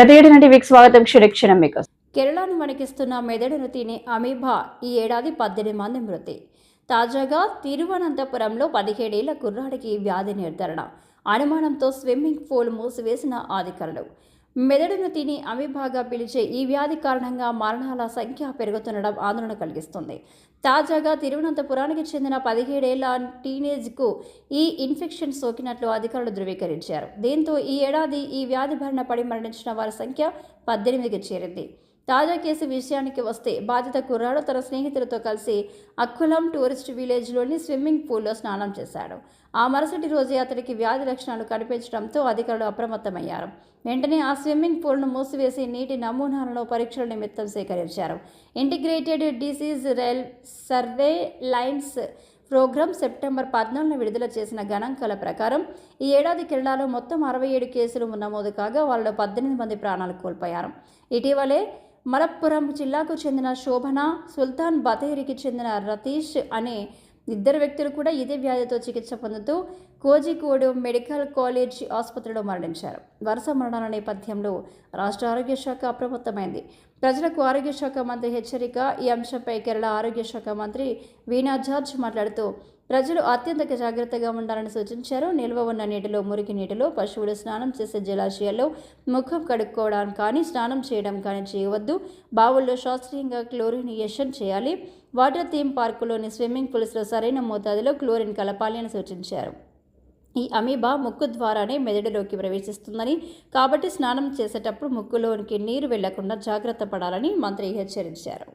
ప్రతి ఏడు వీక్ స్వాగతం. క్షురక్షణం మీకు. కేరళను వణికిస్తున్న మెదడును తినే అమీబా ఈ ఏడాది పద్దెనిమిది మంది మృతి. తాజాగా తిరువనంతపురంలో పదిహేడేళ్ళ కుర్రాడికి వ్యాధి నిర్ధారణ. అనుమానంతో స్విమ్మింగ్ పూల్ మూసివేసిన అధికారులు. మెదడును తిని అమీబాగా పిలిచే ఈ వ్యాధి కారణంగా మరణాల సంఖ్య పెరుగుతుండడం ఆందోళన కలిగిస్తుంది. తాజాగా తిరువనంతపురానికి చెందిన పదిహేడేళ్ళ టీనేజ్కు ఈ ఇన్ఫెక్షన్ సోకినట్లు అధికారులు ధృవీకరించారు. దీంతో ఈ ఏడాది ఈ వ్యాధి బారిన పడి మరణించిన వారి సంఖ్య పద్దెనిమిదికి చేరింది. తాజా కేసు విషయానికి వస్తే బాధిత కుర్రాడు తన స్నేహితులతో కలిసి అక్కులం టూరిస్ట్ విలేజ్లోని స్విమ్మింగ్ పూల్లో స్నానం చేశాడు. ఆ మరుసటి రోజే అతడికి వ్యాధి లక్షణాలు కనిపించడంతో అధికారులు అప్రమత్తమయ్యారు. వెంటనే ఆ స్విమ్మింగ్ పూల్ను మూసివేసి నీటి నమూనాలను పరీక్షల నిమిత్తం సేకరించారు. ఇంటిగ్రేటెడ్ డిసీజ్ రెల్ సర్వే లైన్స్ ప్రోగ్రాం సెప్టెంబర్ పద్నాలుగున విడుదల చేసిన గణాంకాల ప్రకారం ఈ ఏడాది కేరళలో మొత్తం అరవై ఏడు కేసులు నమోదు కాగా వాళ్ళలో పద్దెనిమిది మంది ప్రాణాలు కోల్పోయారు. ఇటీవలే మలప్పురం జిల్లాకు చెందిన శోభన సుల్తాన్ బతేరికి చెందిన రతీష్ అనే ఇద్దరు వ్యక్తులు కూడా ఇదే వ్యాధితో చికిత్స పొందుతూ కోజికోడు మెడికల్ కాలేజ్ ఆసుపత్రిలో మరణించారు. వరుస మరణాల నేపథ్యంలో రాష్ట్ర ఆరోగ్య శాఖ అప్రమత్తమైంది. ప్రజలకు ఆరోగ్య శాఖ మంత్రి హెచ్చరిక ఈ అంశంపై కేరళ ఆరోగ్య శాఖ మంత్రి వీణా జార్జ్ మాట్లాడుతూ ప్రజలు అత్యంత జాగ్రత్తగా ఉండాలని సూచించారు. నిల్వ ఉన్న నీటిలో మురికి నీటిలో పశువులు స్నానం చేసే జలాశయాల్లో ముఖం కడుక్కోవడం కానీ స్నానం చేయడం కానీ చేయవద్దు. బావుల్లో శాస్త్రీయంగా క్లోరినేషన్ చేయాలి. వాటర్ థీమ్ పార్కులోని స్విమ్మింగ్ పూల్స్లో సరైన మోతాదులో క్లోరిన్ కలపాలి అని సూచించారు. ఈ అమీబా ముక్కు ద్వారానే మెదడులోకి ప్రవేశిస్తుందని కాబట్టి స్నానం చేసేటప్పుడు ముక్కులోనికి నీరు వెళ్ళకుండా జాగ్రత్త పడాలని మంత్రి హెచ్చరించారు.